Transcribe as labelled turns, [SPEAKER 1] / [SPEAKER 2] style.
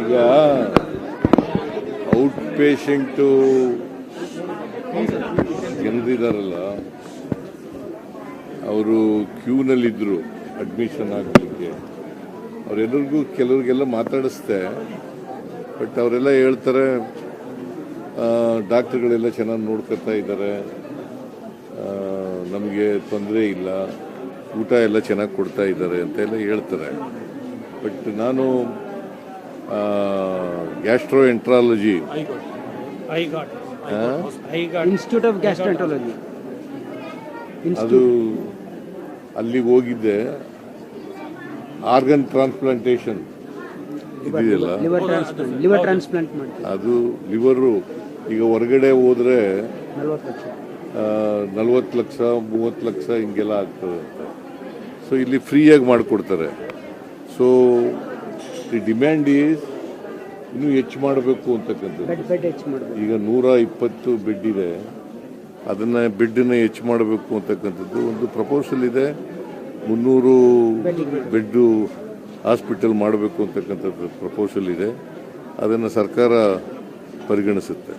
[SPEAKER 1] ಈಗ out patient ಜನರಿದಾರಲ್ಲ ಅವರು ಕ್ಯೂನಲ್ಲಿದ್ದರು admission ಆಗಲಿಕ್ಕೆ. ಅವರೆಲ್ಲರಿಗೂ ಕೆಲವರಿಗೆಲ್ಲ ಮಾತಾಡಿಸ್ದೆ, ಬಟ್ ಅವರೆಲ್ಲ ಹೇಳ್ತಾರೆ ಡಾಕ್ಟ್ರುಗಳೆಲ್ಲ ಚೆನ್ನಾಗಿ ನೋಡ್ಕೊತಾ ಇದ್ದಾರೆ ನಮಗೆ ತೊಂದರೆ ಇಲ್ಲ, ಊಟ ಎಲ್ಲ ಚೆನ್ನಾಗಿ ಕೊಡ್ತಾ ಇದ್ದಾರೆ ಅಂತೆಲ್ಲ ಹೇಳ್ತಾರೆ. ಬಟ್ ನಾನು gastroenterology
[SPEAKER 2] institute of gastroenterology
[SPEAKER 1] ಅದು ಅಲ್ಲಿಗೆ ಹೋಗಿದ್ದೆ. ಆರ್ಗನ್ ಟ್ರಾನ್ಸ್ಪ್ಲಾಂಟೇಶನ್ ಇದೆಯಲ್ಲ
[SPEAKER 2] ಲಿವರ್ ಟ್ರಾನ್ಸ್ಪ್ಲಾಂಟ್ ಲಿವರ್
[SPEAKER 1] ಅದು ಲಿವರು ಈಗ ಹೊರಗಡೆ ಹೋದ್ರೆ
[SPEAKER 2] ನಲ್ವತ್ತು ಲಕ್ಷ.
[SPEAKER 1] ಮೂವತ್ತು ಲಕ್ಷ ಹಿಂಗೆಲ್ಲ ಆಗ್ತದೆ ಸೊ ಇಲ್ಲಿ ಫ್ರೀಯಾಗಿ ಮಾಡಿಕೊಡ್ತಾರೆ. ಸೊ ದಿ ಡಿಮ್ಯಾಂಡ್ ಈಸ್ ಇನ್ನೂ ಹೆಚ್ಚು ಮಾಡಬೇಕು ಅಂತಕ್ಕಂಥದ್ದು. ಈಗ ನೂರ ಇಪ್ಪತ್ತು ಬೆಡ್ ಇದೆ. ಅದನ್ನ ಬೆಡ್ಡನ್ನು ಹೆಚ್ಚು ಮಾಡಬೇಕು ಅಂತಕ್ಕಂಥದ್ದು ಒಂದು ಪ್ರಪೋಸಲ್ ಇದೆ. ಮುನ್ನೂರು ಬೆಡ್ಡು ಹಾಸ್ಪಿಟಲ್ ಮಾಡಬೇಕು ಅಂತಕ್ಕಂಥದ್ದು ಪ್ರಪೋಸಲ್ ಇದೆ. ಅದನ್ನು ಸರ್ಕಾರ ಪರಿಗಣಿಸುತ್ತೆ.